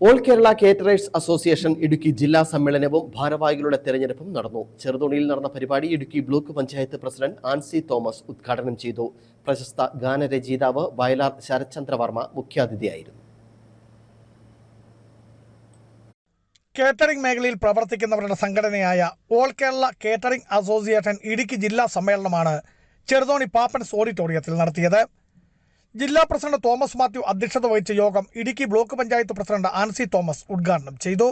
All Kerala caterers association Idukki ജില്ലാ സമ്മേളനവും ഭാരവാഹികളുടെ തെരഞ്ഞെടുപ്പും നടന്നു. ചെറുതോണിയിൽ നടന്ന പരിപാടി ഇടുക്കി ബ്ലോക്ക് പഞ്ചായത്ത് പ്രസിഡന്റ് ആൻസി തോമസ് ഉദ്ഘാടനം ചെയ്തു. പ്രശസ്ത ഗാനരചയിതാവ് വയലാർ ശരത്ചന്ദ്രവർമ്മ മുഖ്യാതിഥിയായിരുന്നു. കേറ്ററിംഗ് മേഖലയിൽ പ്രവർത്തിക്കുന്നവരുടെ സംഘടനയായ all Kerala catering association Idukki ജില്ലാ സമ്മേളനമാണ് ചെറുതോണി പാപ്പൻസ് ഓഡിറ്റോറിയത്തിൽ നടത്തിയത്. ജില്ലാ പ്രസിഡന്റ് തോമസ് മാത്യു അധ്യക്ഷത വഹിച്ച യോഗം ഇടുക്കി ബ്ലോക്ക് പഞ്ചായത്ത് പ്രസിഡന്റ് ആൻസി തോമസ് ഉദ്ഘാടനം ചെയ്തു.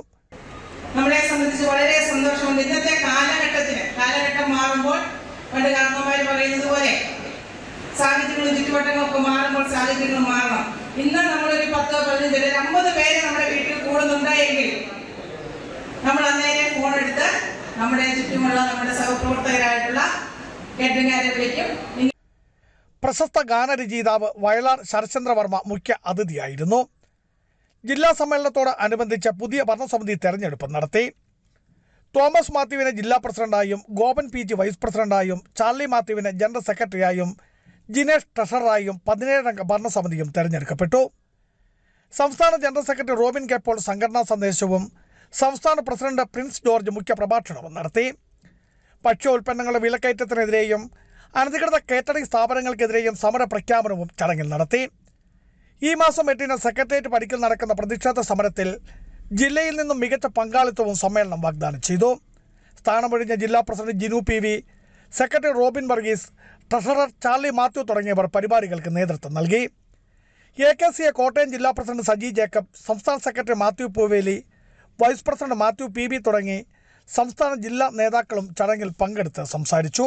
നമ്മളെ സംബന്ധിച്ച് വളരെ സന്തോഷമുണ്ട്. ഇന്നത്തെ കാലഘട്ടത്തിന് കാലഘട്ടം മാറുമ്പോൾ പണ്ട് കാരണവന്മാർ പറയുന്നത് പോലെ സാഹചര്യങ്ങളും ചുറ്റുവട്ടങ്ങളൊക്കെ മാറുമ്പോൾ സാഹചര്യങ്ങൾ മാറണം. ഇന്ന് നമ്മളൊരു പത്തോ പതിനഞ്ചോ അല്ലെങ്കിൽ അമ്പത് പേര് നമ്മുടെ വീട്ടിൽ കൂടുന്നുണ്ടായെങ്കിൽ നമ്മൾ അന്നേരം ഫോൺ എടുത്ത് നമ്മുടെ ചുറ്റുമുള്ള നമ്മുടെ സഹപ്രവർത്തകരായിട്ടുള്ള കേട്ടറിംഗുകാരെ വിളിക്കും. പ്രശസ്ത ഗാനരചയിതാവ് വയലാർ ശരചന്ദ്രവർമ്മ മുഖ്യ അതിഥിയായിരുന്നു. ജില്ലാ സമ്മേളനത്തോട് അനുബന്ധിച്ച് പുതിയ ഭരണസമിതി തെരഞ്ഞെടുപ്പ് നടത്തി. തോമസ് മാത്യുവിനെ ജില്ലാ പ്രസിഡന്റായും ഗോപൻ പി ജി വൈസ് പ്രസിഡന്റായും ചാർലി മാത്യുവിനെ ജനറൽ സെക്രട്ടറിയായും ജിനേഷ് ട്രഷററായും പതിനേഴംഗ ഭരണസമിതിയും തെരഞ്ഞെടുക്കപ്പെട്ടു. സംസ്ഥാന general secretary Robin K Paul സംഘടനാ സന്ദേശവും സംസ്ഥാന പ്രസിഡന്റ് പ്രിൻസ് ജോർജ് മുഖ്യ പ്രഭാഷണവും നടത്തി. ഭക്ഷ്യോൽപ്പന്നങ്ങളുടെ വിലക്കയറ്റത്തിനെതിരെയും അനധികൃത കേറ്ററിംഗ് സ്ഥാപനങ്ങൾക്കെതിരെയും സമര പ്രഖ്യാപനവും ചടങ്ങിൽ നടത്തി. ഈ മാസം എട്ടിന് സെക്രട്ടേറിയറ്റ് പടിക്കൽ നടക്കുന്ന പ്രതിഷേധ സമരത്തിൽ ജില്ലയിൽ നിന്നും മികച്ച പങ്കാളിത്തവും സമ്മേളനം വാഗ്ദാനം ചെയ്തു. സ്ഥാനമൊഴിഞ്ഞ ജില്ലാ president Jinu P V secretary Robin Varghese treasurer Charlie Mathew തുടങ്ങിയവർ പരിപാടികൾക്ക് നേതൃത്വം നൽകി. A K C A Kottayam ജില്ലാ പ്രസിഡന്റ് സജി ജേക്കബ് സംസ്ഥാന secretary Mathew Poovely vice president Mathew P B തുടങ്ങി സംസ്ഥാന ജില്ലാ നേതാക്കളും ചടങ്ങിൽ പങ്കെടുത്ത് സംസാരിച്ചു.